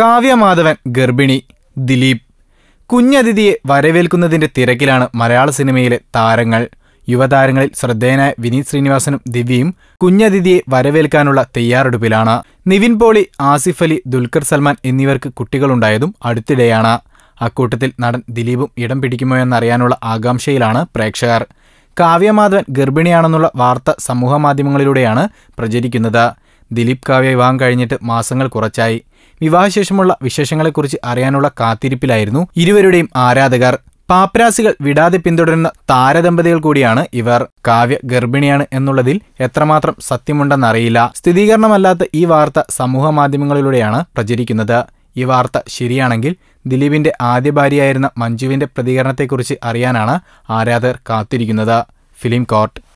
കാവ്യമാധവൻ ഗർഭിണി ദിലീപ്. കുഞ്ഞതിഥിയെ വരവേൽക്കുന്നതിന്റെ തിരക്കിലാണ് മലയാള സിനിമയിലെ താരങ്ങൾ. യുവതാരങ്ങളിൽ ശ്രദ്ധേയനായ വിനീത് ശ്രീനിവാസനും ദിവ്യയും കുഞ്ഞതിഥിയെ വരവേൽക്കാനുള്ള തയ്യാറെടുപ്പിലാണ്. നിവിൻ പോളി ആസിഫ് അലി ദുൽഖർ സൽമാൻ എന്നിവർക്ക് കുട്ടികളുണ്ടായതും അടുത്തിടെയാണ്. അക്കൂട്ടത്തിൽ നടൻ ദിലീപും ഇടം പിടിക്കുമോ എന്നറിയാനുള്ള ആകാംക്ഷയിലാണ് പ്രേക്ഷകർ. കാവ്യമാധവൻ ഗർഭിണിയാണെന്നുള്ള വാർത്ത സമൂഹമാധ്യമങ്ങളിലൂടെയാണ് പ്രചരിക്കുന്നത്. ദിലീപ് കാവ്യ വിവാഹം കഴിഞ്ഞിട്ട് മാസങ്ങൾ കുറച്ചായി. വിവാഹശേഷമുള്ള വിശേഷങ്ങളെക്കുറിച്ച് അറിയാനുള്ള കാത്തിരിപ്പിലായിരുന്നു ഇരുവരുടെയും ആരാധകർ. പാപ്രാസികൾ വിടാതെ പിന്തുടരുന്ന താരദമ്പതികൾ കൂടിയാണ് ഇവർ. കാവ്യ ഗർഭിണിയാണ് എന്നുള്ളതിൽ എത്രമാത്രം സത്യമുണ്ടെന്നറിയില്ല. സ്ഥിരീകരണമല്ലാത്ത ഈ വാർത്ത സമൂഹ മാധ്യമങ്ങളിലൂടെയാണ് പ്രചരിക്കുന്നത്. ഈ വാർത്ത ശരിയാണെങ്കിൽ ദിലീപിന്റെ ആദ്യ ഭാര്യയായിരുന്ന മഞ്ജുവിന്റെ പ്രതികരണത്തെക്കുറിച്ച് അറിയാനാണ് ആരാധകർ കാത്തിരിക്കുന്നത്. Film court.